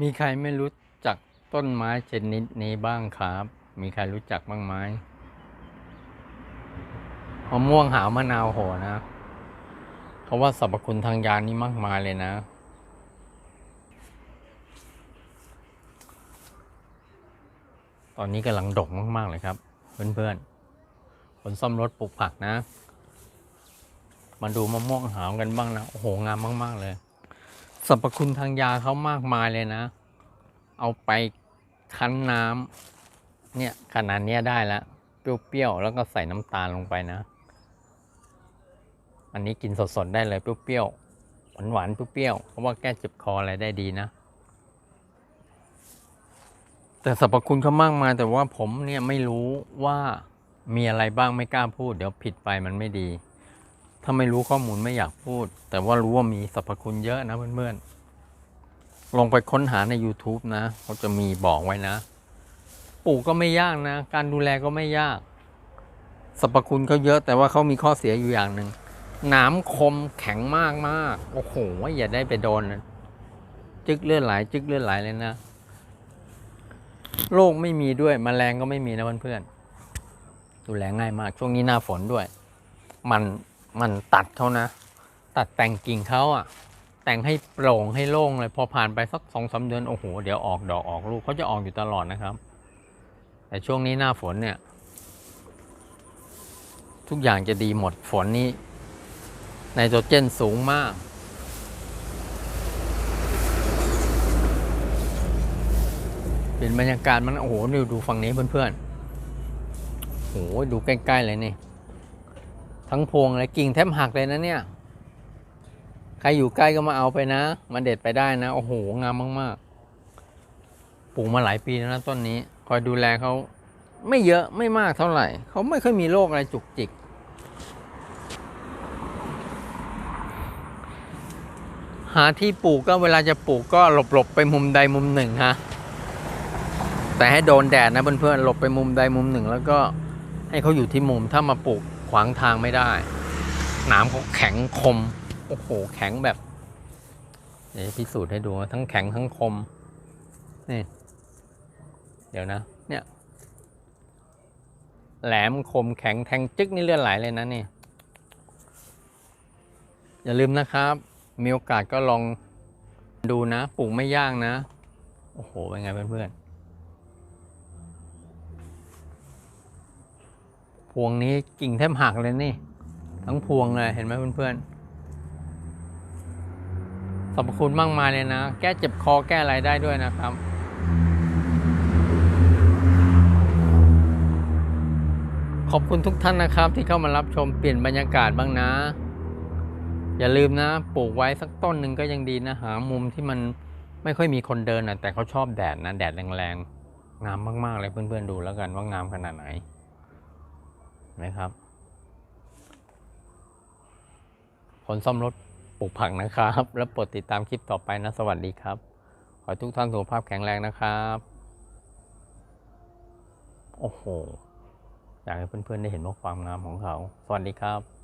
มีใครไม่รู้จักต้นไม้ชนิดนี้บ้างครับ มีใครรู้จักบ้างไหมมะม่วงหาวมะนาวโหนะ เขาว่าสรรพคุณทางยานี่มากมายเลยนะ ตอนนี้กำลังดกมาก ๆ เลยครับ เพื่อนๆ คนซ่อมรถปลูกผักนะ มาดูมะม่วงหาวกันบ้างนะ โอ้โห งามมาก ๆ เลย สรรพคุณทางยาเขามากมายเลยนะ เอาไปคั้นน้ำเนี่ยขนาดเนี้ยได้แล้วเปรี้ยวๆ แล้วก็ใส่น้ำตาลลงไปนะ อันนี้กินสดๆ ได้เลยเปรี้ยวๆ หวานๆ เปรี้ยวๆ เพราะว่าแก้เจ็บคออะไรได้ดีนะ แต่สรรพคุณเขามากมาย แต่ว่าผมเนี่ยไม่รู้ว่ามีอะไรบ้างไม่กล้าพูด เดี๋ยวผิดไปมันไม่ดี ถ้าไม่รู้ข้อมูลไม่อยากพูด แต่ว่ารู้ว่ามีสรรพคุณเยอะนะเพื่อนๆ ลองไปค้นหาใน YouTube นะ เขาจะมีบอกไว้นะ ปลูกก็ไม่ยากนะ การดูแลก็ไม่ยากสรรพคุณเขาเยอะแต่ว่าเขามีข้อเสียอยู่อย่างหนึ่งหนามคมแข็งมากมากโอ้โหอย่าได้ไปโดนนะจึกเลือดไหลจึกเลือดไหลเลยนะโรคไม่มีด้วยมแมลงก็ไม่มีนะเพื่อนๆดูแลง่ายมาก ช่วงนี้หน้าฝนด้วย มัน มันตัดเขานะ ตัดแต่งกิ่งเขาอะแต่งให้โปร่งให้โล่งเลย พอผ่านไปสักสองสาเดือนโอ้โห เดี๋ยวออกดอกออกลูกเขาจะออกอยู่ตลอดนะครับ แต่ช่วงนี้หน้าฝนเนี่ย ทุกอย่างจะดีหมดฝนนี้ไนโตรเจนสูงมากเปลี่ยนบรรยากาศมันโอ้โหดูดูฝั่งนี้เพื่อนๆโอ้โหดูใกล้ ๆ เลยนี่ ทั้งพวงเลยกิ่งแทบหักเลยนะเนี่ย ใครอยู่ใกล้ก็มาเอาไปนะมาเด็ดไปได้นะ โอ้โห งามมากๆ ปลูกมาหลายปีแล้วนะต้นนี้ คอยดูแลเขาไม่เยอะไม่มากเท่าไหร่ เขาไม่ค่อยมีโรคอะไรจุกจิก หาที่ปลูกก็เวลาจะปลูกก็หลบๆไปมุมใดมุมหนึ่งฮะ แต่ให้โดนแดดนะเพื่อนๆหลบไปมุมใดมุมหนึ่ง แล้วก็ให้เขาอยู่ที่มุมถ้ามาปลูก วางทางไม่ได้หนามเขาแข็งคม โอ้โห แข็งแบบเดี๋ยวพิสูจน์ให้ดูทั้งแข็งทั้งคม นี่ เดี๋ยวนะ เนี่ย แหลมคมแข็งแทงจึ๊กนี่เลือดไหลเลยนะนี่ อย่าลืมนะครับ มีโอกาสก็ลองดูนะ ปลูกไม่ยากนะ โอ้โห เป็นไงเพื่อนๆ พวงนี้กิ่งแทบหักเลยนี่ ทั้งพวงเลยเห็นไหมเพื่อนๆสรรพคุณมากมายเลยนะ แก้เจ็บคอแก้อะไรได้ด้วยนะครับขอบคุณทุกท่านนะครับที่เข้ามารับชมเปลี่ยนบรรยากาศบ้างนะ อย่าลืมนะ ปลูกไว้สักต้นหนึ่งก็ยังดีนะ หามุมที่มันไม่ค่อยมีคนเดินนะแต่เขาชอบแดดนะ แดดแรงๆ งามมากๆเลยเพื่อนๆดูแล้วกันว่างามขนาดไหน นะครับ คนซ่อมรถปลูกผักนะครับ แล้วโปรดติดตามคลิปต่อไปนะ สวัสดีครับ ขอให้ทุกท่านสุขภาพแข็งแรงนะครับ โอ้โห อยากให้เพื่อนๆได้เห็นว่าความงามของเขา สวัสดีครับ